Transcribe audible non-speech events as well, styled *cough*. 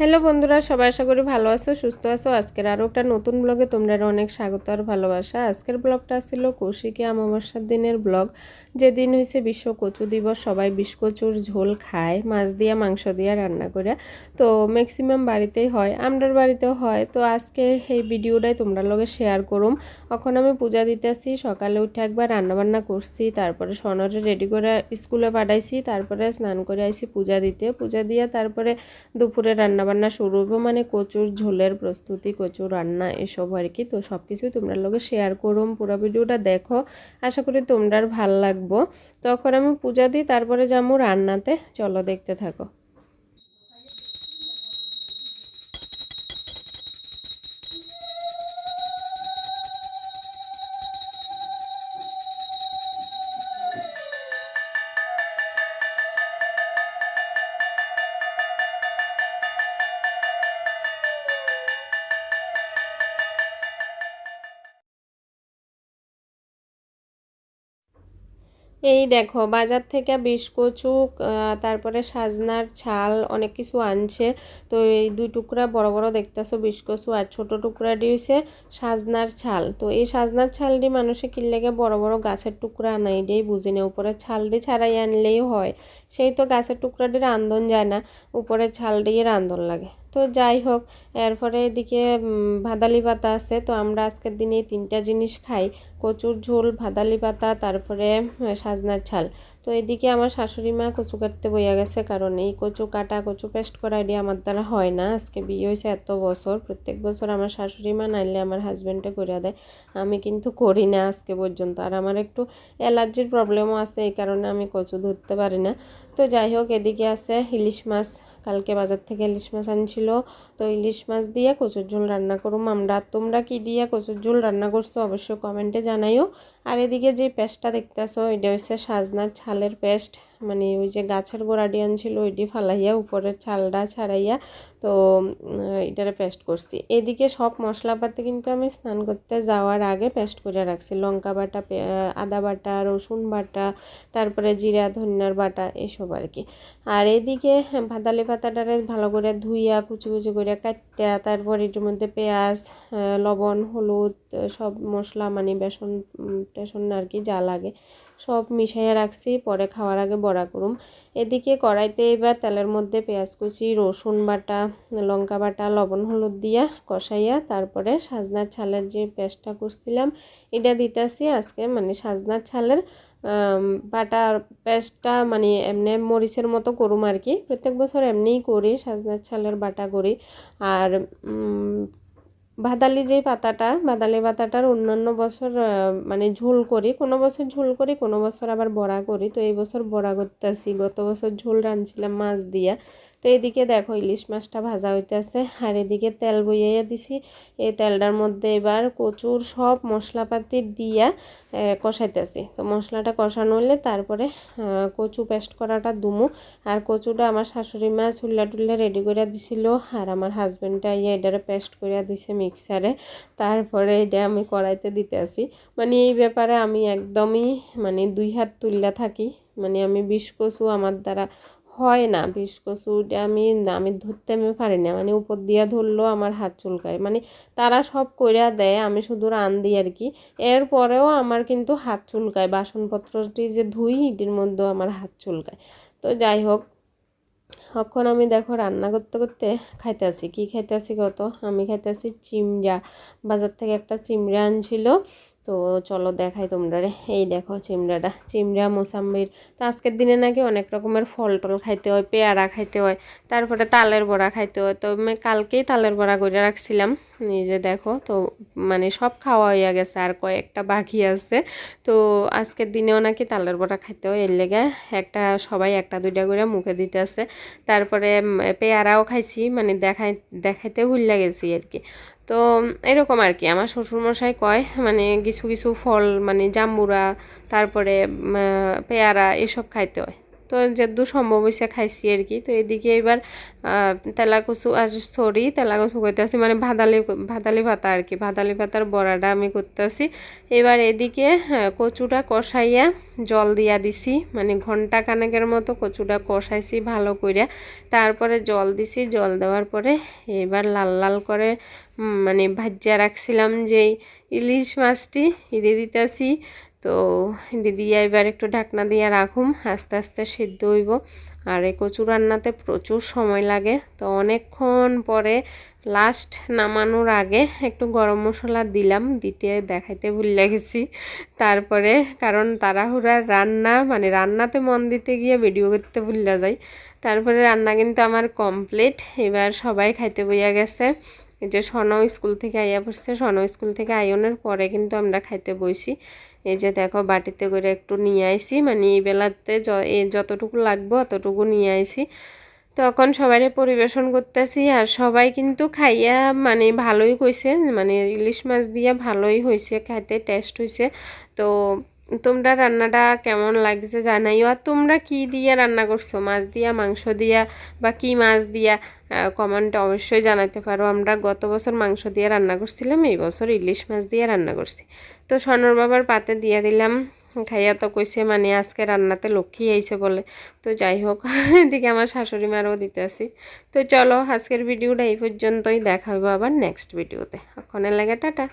Hello বন্ধুরা, সবাই আশা করি ভালো আছো, সুস্থ আছো। আজকের আরও একটা নতুন ব্লগে তোমরা অনেক স্বাগত আর ভালোবাসা। আজকের ব্লগটা ছিল কৌশিকী অমাবস্যার দিনের ব্লগ। যেদিন হয়েছে বিশ্ব কচু দিবস, সবাই বিষ কচুর ঝোল খায়, মাছ দিয়া, মাংস দিয়া রান্না করে। তো ম্যাক্সিমাম বাড়িতেই হয়, আমরার বাড়িতেও হয়। তো আজকে এই ভিডিওটাই তোমরা লগে শেয়ার করুম। এখন আমি পূজা দিতেছি, সকালে উঠে একবার রান্নাবান্না করছি, তারপরে সনরে রেডি করে স্কুলে পাঠাইছি, তারপরে স্নান করে আইছি পূজা দিতে। পূজা দিয়ে তারপরে দুপুরে রান্না বান্না শুরু হইব মানে কচুর ঝোলের প্রস্তুতি, কচুর রান্না এসব আর কি। তো সব কিছুই তোমরা লোকে শেয়ার করুম পুরো ভিডিওটা দেখো। আশা করি তোমরার ভালো লাগবো। তখন আমি পূজা দিই, তারপরে যাব রান্নাতে। চলো দেখতে থাকো। এই দেখো বাজার থেকে বিষ কচু আহ, তারপরে সাজনার ছাল অনেক কিছু আনছে। তো এই দুই টুকরা বড় বড় দেখতেছো বিষ কচু আর ছোট টুকরা দিয়েছে সাজনার ছাল। তো এই সাজনার ছালটি মানুষে কিনলেগে বড় বড় গাছের টুকরা আনা এটাই বুঝি না উপরে ছালটি ছাড়াই আনলেই হয়। সেই তো গাছের টুকরাটির রান্ধন যায় না উপরের ছাল দিয়ে রান্ধন লাগে। তো যাই হোক, এরপরে এদিকে ভাদালি পাতা আছে। তো আমরা আজকের দিনে তিনটা জিনিস খাই। কচুর ঝোল, ভাদালি পাতা, তারপরে সাজনার ছাল তো এদিকে আমার শাশুড়ি মা কচু কাটতে বইয়া গেছে কারণ এই কচু কাটা, কচু পেস্ট করা এটি আমার দ্বারা হয় না। আজকে বিয়ে হয়েছে এত বছর, প্রত্যেক বছর আমার শাশুড়ি মা নাইলে আমার হাজব্যান্ডে করে দেয়। আমি কিন্তু করি না আজকে পর্যন্ত। আর আমার একটু অ্যালার্জির প্রবলেমও আছে, এই কারণে আমি কচু ধরতে পারি না। তো যাই হোক, এদিকে আছে ইলিশ মাছ কালকে বাজার থেকে ইলিশ মাছ আনছিল। তো ইলিশ মাছ দিয়ে কচুর ঝোল রান্না করুম। আমরা, তোমরা কি দিয়ে কচুর ঝোল রান্না করছ অবশ্যই কমেন্টে জানাইও। আর এদিকে যে পেস্টটা দেখতেছো, এটা হচ্ছে সাজনার ছালের পেস্ট। মানে ওই যে গাছের গোড়াটি আনছিল, ওইটি ফালাইয়া উপরের ছালটা ছাড়াইয়া তো এটারে পেস্ট করছি। এদিকে সব মশলাপাতি কিন্তু আমি স্নান করতে যাওয়ার আগে পেস্ট করে রাখছি। লঙ্কা বাটা আদা বাটা, রসুন বাটা, তারপরে জিরা, ধনিয়ার বাটা, এসব আর কি। আর এদিকে ভাদালি পাতাটারে ভালো করে ধুইয়া কুচি কুচি করে কাটটা তারপর এটির মধ্যে পেঁয়াজ লবণ, হলুদ সব মশলা মানে বেসন টেসন আর কি যা লাগে সব মিশাইয়া রাখছি। পরে খাওয়ার আগে বড়া করুম এদিকে কড়াইতে এবার তেলের মধ্যে পেঁয়াজ কুচি, রসুন বাটা, লঙ্কা বাটা, লবণ, হলুদ দিয়া কষাইয়া তারপরে সাজনার ছালের যে পেস্টটা করছিলাম, এটা দিতেছি আজকে। মানে সাজনার ছালের বাটার পেস্টটা মানে এমনি মরিচের মতো করুম আর কি। প্রত্যেক বছর এমনিই করি, সাজনার ছালের বাটা করি। আর ভাদালি যে পাতাটা ভাদালি পাতাটার অন্যান্য বছর মানে ঝোল করি, কোনো বছর ঝোল করি, কোনো বছর আবার বড়া করি। তো এই বছর বড়া করতেছি। গত বছর ঝোল রাঁধছিলাম মাছ দিয়া। তো এদিকে দেখো ইলিশ মাছটা ভাজা হইতেছে আর এদিকে তেল বইয়ে দিছি। এই তেলটার মধ্যে এবার কচুর সব মশলাপাতি দিয়া কষাইতেছি। তো মশলাটা কষানো হলে তারপরে কচু পেস্ট করাটা দুমু। আর কচুটা আমার শাশুড়ি মা চুল্লা টুল্লা রেডি করে দিছিল, আর আমার হাজবেন্ডটা ইয়ে এটারে পেস্ট করে দিছে মিক্সারে তারপরে এটা আমি কড়াইতে দিতে আসি মানে এই ব্যাপারে আমি একদমই মানে দুই হাত তুললা থাকি। মানে আমি বিষ কচু আমার দ্বারা হয় না, বিষ আমি আমি ধরতে আমি পারি না। মানে উপর দিয়া ধরলেও আমার হাত চুলকায়। মানে তারা সব কইরা দেয়, আমি শুধু রান দিই আর কি। এরপরেও আমার কিন্তু হাত চুলকায়। বাসনপত্রটি যে ধুই, এটির মধ্যেও আমার হাত চুলকায়। তো যাই হোক, এখন আমি দেখো রান্না করতে করতে খাইতে আসি কি খাইতে আসি কত? আমি খাইতে আসি চিমড়া বাজার থেকে একটা চিমড়া আনছিল। তো চলো দেখাই তোমরা রে এই দেখো চিমড়াটা। চিমড়া, মোসাম্বির। তো আজকের দিনে নাকি অনেক রকমের ফল টল খাইতে হয়, পেয়ারা খাইতে হয়, তারপরে তালের বড়া খাইতে হয়। তো আমি কালকেই তালের বড়া করে রাখছিলাম। এই যে দেখো, তো মানে সব খাওয়া হইয়া গেছে, আর কয়েকটা বাকি আছে। তো আজকের দিনেও নাকি তালের বড়া খাইতে হয়, এর লেগে একটা সবাই একটা দুইটা করে মুখে দিতে আছে তারপরে পেয়ারাও খাইছি মানে দেখাই, দেখাইতে ভুল গেছি আর কি। তো এরকম আর কি, আমার শ্বশুরমশাই কয় মানে কিছু কিছু ফল মানে জাম্বুরা, তারপরে পেয়ারা, এসব খাইতে হয়। তো যেদু সম্ভব হয়েছে খাইছি আর কি। তো এদিকে এবার আহ, তেলা কচু আর সরি তেলা কচু করতেছি মানে ভাদালি ভাদালি পাতা আর কি। ভাদালি পাতার বড়াটা আমি করতেছি এবার এদিকে কচুটা কষাইয়া জল দিয়া দিছি মানে ঘণ্টা কানেকের মতো কচুটা কষাইছি ভালো করে তারপরে জল দিছি জল দেওয়ার পরে এবার লাল লাল করে মানে ভাজ্যা রাখছিলাম যেই ইলিশ মাছটি হিরে দিতেছি তো দিয়ে এবার একটু ঢাকনা দিয়ে রাখুম, আস্তে আস্তে সিদ্ধ হইব। আর এই কচু রান্নাতে প্রচুর সময় লাগে, তো অনেকক্ষণ পরে লাস্ট নামানোর আগে একটু গরম মশলা দিলাম, দিতে দেখাইতে ভুলে গেছি তারপরে কারণ তাড়াহুড়ার রান্না মানে রান্নাতে মন দিতে গিয়ে ভিডিও করতে ভুলে যাই। তারপরে রান্না কিন্তু আমার কমপ্লিট এবার সবাই খাইতে বইয়া গেছে। এই যে সনও স্কুল থেকে আইয়া পড়ছে সনও স্কুল থেকে আইনের পরে কিন্তু আমরা খাইতে বইছি এই যে দেখো বাটিতে করে একটু নিয়ে আইসি মানে এই বেলাতে যতটুকু লাগবে অতটুকু নিয়ে আইছি তখন সবাই পরিবেশন করতেছি আর সবাই কিন্তু খাইয়া মানে ভালোই কইছে মানে ইলিশ মাছ দিয়া ভালোই হয়েছে খাইতে টেস্ট হয়েছে তো তোমরা রান্নাটা কেমন লাগছে জানাইও। আর তোমরা কি দিয়া রান্না করছ? মাছ দিয়া, মাংস দিয়া বা কি মাছ দিয়া? কমেন্টে অবশ্যই জানাতে পারো। আমরা গত বছর মাংস দিয়ে রান্না করছিলাম, এই বছর ইলিশ মাছ দিয়ে রান্না করছি। তো সনর বাবার পাতে দিয়ে দিলাম। খাইয়া তো কইছে মানে আজকে রান্নাতে লক্ষ্মী আইছে বলে। তো যাই হোক, *laughs* এদিকে আমার শাশুড়ি মারও দিতে আসি। তো চলো, আজকের ভিডিওটা এই পর্যন্তই। দেখা হবে আবার নেক্সট ভিডিওতে ওখানে লাগে টাটা।